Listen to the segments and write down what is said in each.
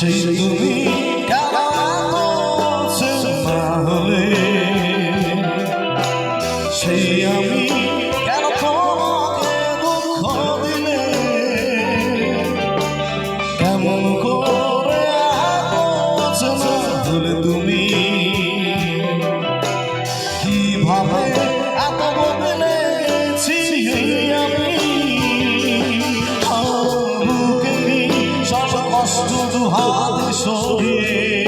সেই তুমি তাহলে সেই আমি কেন দুঃখ দিলে কেমন করে তুমি? কি ভাবে দুহাত সরিয়ে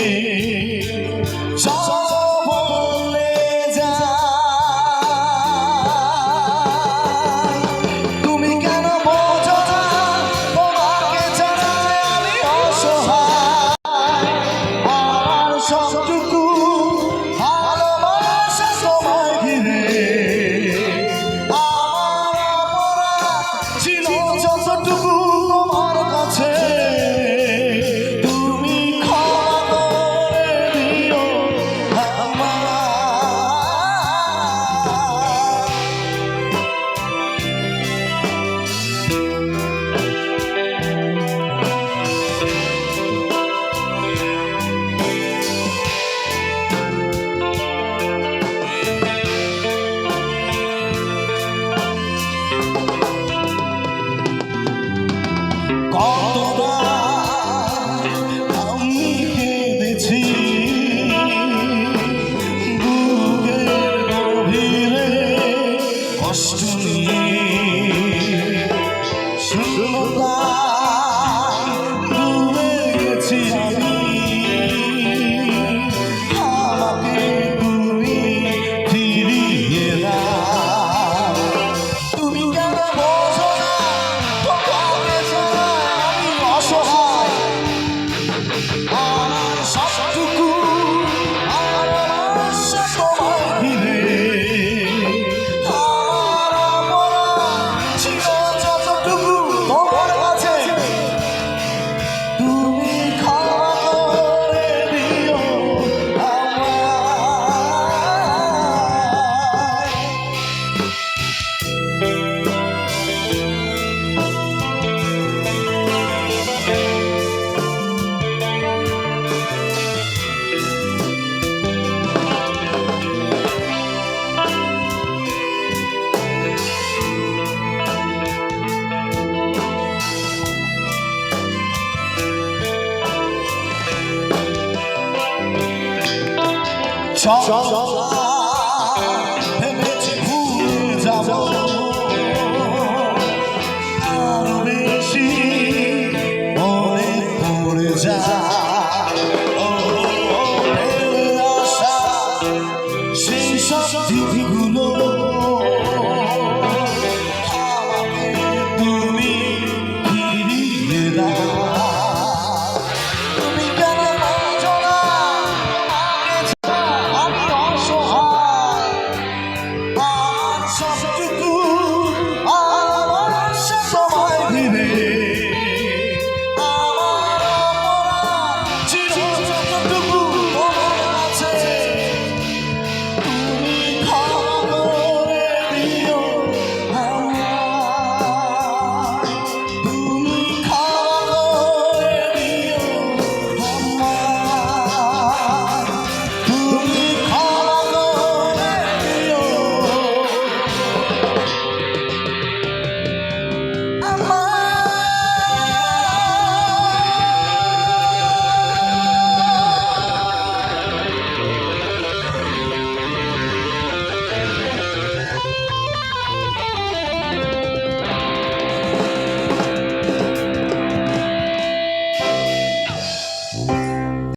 কত সব